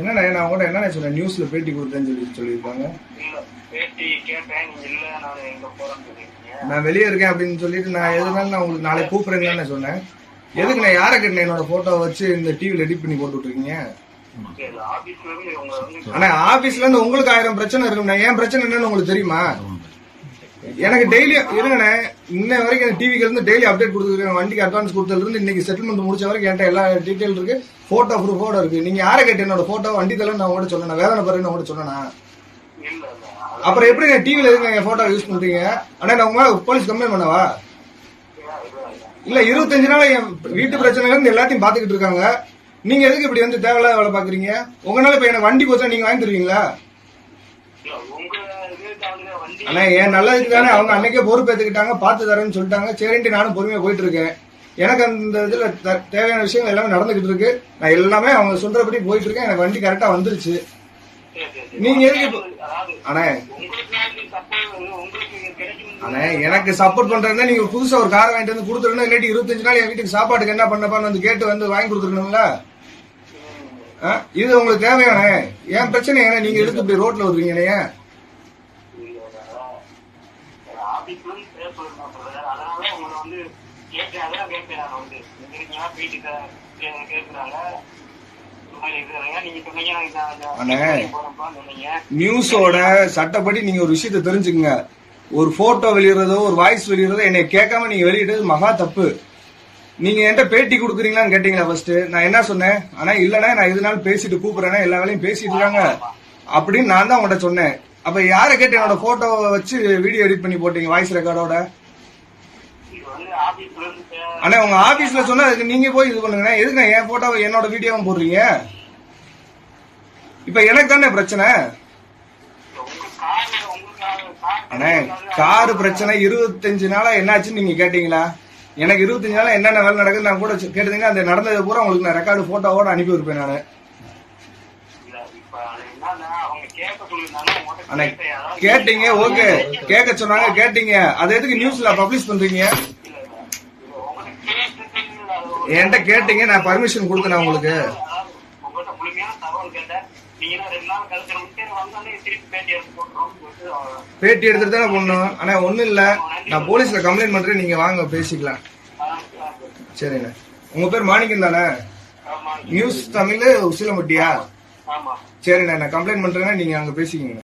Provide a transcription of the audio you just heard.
என்னண்ணே நான் உங்கள்கிட்ட என்னண்ணே சொன்னேன்? நியூஸ்ல பேட்டி கொடுத்தேன்னு சொல்லி சொல்லியிருக்காங்க. இல்ல பேட்டி கேட்டேன் நீங்க இல்ல நான் எங்க போறேன்னு சொல்லிருக்கீங்க நான் வெளியே இருக்கேன் அப்படின்னு சொல்லிட்டு நான் எதுனாலும் நான் உங்களுக்கு நாளைக்கு கூப்பிடுறேன்னு தானே சொன்னேன். எதுக்கு நான் யாரை கேட்டேன்? என்னோட போட்டோ வச்சு இந்த டிவில எடிட் பண்ணி போட்டு வந்து ஆனா ஆபீஸ்ல இருந்து உங்களுக்கு ஆயிரம் பிரச்சனை இருக்கும் நான் ஏன் பிரச்சனை என்னன்னு உங்களுக்கு தெரியுமா? எனக்கு டெய்லி இருங்கண்ணே. இன்ன வரைக்கும் டிவிக்கு இருந்து டெய்லி அப்டேட் கொடுத்துருக்கேன். வண்டிக்கு அட்வான்ஸ் கொடுத்ததுல இருந்து இன்னைக்கு செட்டில்மெண்ட் முடிச்ச வரைக்கும் என்கிட்ட எல்லா டீட்டெயில் இருக்கு. போட்டோ ப்ரூஃபோட இருக்கு. நீங்க யாரை கேட்டு என்னோட போட்டோ வண்டி தலை நான் உங்கள்கிட்ட சொன்னேன் வேதனை பாருன்னு உங்கள்கிட்ட சொன்னேன்னா அப்புறம் எப்படி நான் டிவில இருக்கு என் போட்டோ யூஸ் பண்றீங்க? ஆனா நான் உங்க மேல போலீஸ் கம்ப்ளைண்ட் பண்ணவா? இல்ல இருபத்தஞ்சு நாள் என் வீட்டு பிரச்சனைல இருந்து எல்லாத்தையும் பாத்துக்கிட்டு இருக்காங்க. நீங்க எதுக்கு இப்படி வந்து தேவையில்லாத வேலை பாக்குறீங்க உங்களால இப்ப எனக்கு வண்டி போச்சா நீங்க வாங்கி தருவீங்களா இல்ல உங்க இதுக்கு வந்து வண்டி ஆனா என் நல்லதுக்கு தானே. அவங்க அன்னைக்கே பொறுப்பேத்துக்கிட்டாங்க பார்த்து தரேன்னு சொல்லிட்டாங்க. சரின்ட்டு நானும் பொறுமையா போயிட்டு இருக்கேன். எனக்கு அந்த இதுல த- தேவையான விஷயங்கள் எல்லாமே நடந்துகிட்டு இருக்கு. நான் எல்லாமே அவங்க சொல்றபடி போயிட்டு இருக்கேன். எனக்கு வண்டி கரெக்டா வந்துருச்சு. நீங்க எதுக்கு அண்ணே. அண்ணே எனக்கு சப்போர்ட் பண்றதுனா நீங்க புதுசா ஒரு கார் வாங்கிட்டு வந்து கொடுத்துருணும் இல்லாட்டி இருபத்தஞ்சு நாள் என் வீட்டுக்கு சாப்பாட்டுக்கு என்ன பண்ணப்பான்னு வந்து கேட்டு வந்து வாங்கி கொடுத்துருக்கணும்ல ஆ? இது உங்களுக்கு தேவையான என் பிரச்சனை ஏன்னா நீங்க எடுத்து இப்படி ரோட்ல விடுறீங்க ஏன் ஆபீஸ்ல இருந்து பேச சொல்றேன் அதனால உங்களை வந்து கேட்க அதான் கேட்பேன் நான் வந்து இங்க இருக்கீங்களா வீட்டுக்கு கே- கேக்குறாங்க. இந்த மாதிரி இருக்கிறாங்க. நீங்க சொன்னீங்க நான் இந்த- அண்ணே. இந்த போறேன்ப்பான்னு சொன்னீங்க. நியூஸோட சட்டப்படி நீங்க ஒரு விஷயத்தை தெரிஞ்சுக்குங்க. ஒரு போட்டோ வெளியிடுறதோ ஒரு வாய்ஸ் வெளியிடுறதோ என்னை கேட்காம நீங்க வெளியிடுறது மகா தப்பு. நீங்க என்கிட்ட பேட்டி கொடுக்குறீங்களான்னு கேட்டீங்களா ஃபர்ஸ்ட் நான் என்ன சொன்னேன்? ஆனா இல்லண்ணே நான் இதனால பேசிட்டு கூப்பிடுறேன் எல்லா வேலையும் பேசிட்டு இருக்காங்க. அப்படின்னு நான் தான் உங்கள்கிட்ட சொன்னேன். அப்ப யாரை கேட்டு என்னோட போட்டோ வச்சு வீடியோ எடிட் பண்ணி போட்டீங்க வாய்ஸ் ரெக்கார்டோட அண்ணா உங்க ஆபீஸ்ல சொன்னா அதுக்கு நீங்க போய் இது பண்ணுங்க எதுக்கு என் போட்டோ என்னோட வீடியோவும் போடுறீங்க? இப்ப எனக்கு தானே பிரச்சனை. கார் அண்ணே காரு பிரச்சனை இருபத்தஞ்சு நாளா என்னாச்சுன்னு நீங்க கேட்டீங்களா? எனக்கு இருபத்தஞ்சு நாளா என்னென்ன வேலை நடக்குது நான் கூட கேட்டுங்க அந்த நடந்தது பூரா உங்களுக்கு நான் ரெக்கார்டு போட்டோவோட அனுப்பி வைப்பேன் நான் இல்ல, இப்ப அது என்னன்னா, அவங்க கேட்க சொல்லியிருந்தாங்க, உங்கள்ட்ட அண்ணே கேட்டேன். அதாவது கேட்டீங்க ஓகே. கேட்க சொன்னாங்க கேட்டீங்க. அதை எதுக்கு நியூஸ்ல பப்ளிஷ் பண்றீங்க? என்கிட்ட கேட்டீங்க நான் பர்மிஷன் கொடுத்தேன் உங்களுக்கு. பேட்டி எடுத்துட்டு தானே பண்ணணும் ஆனா ஒண்ணும் இல்ல. நான் போலீஸ்ல கம்ப்ளைண்ட் பண்றேன். நீங்க வாங்க பேசிக்கலாம். சரிண்ணே. உங்க பேர் மாணிக்கம் தானே? நியூஸ் தமிழ் உசிலம்பட்டியா? சரிண்ணா நான் கம்ப்ளைண்ட் பண்றேன்னா நீங்க அங்க பேசிக்கோங்க.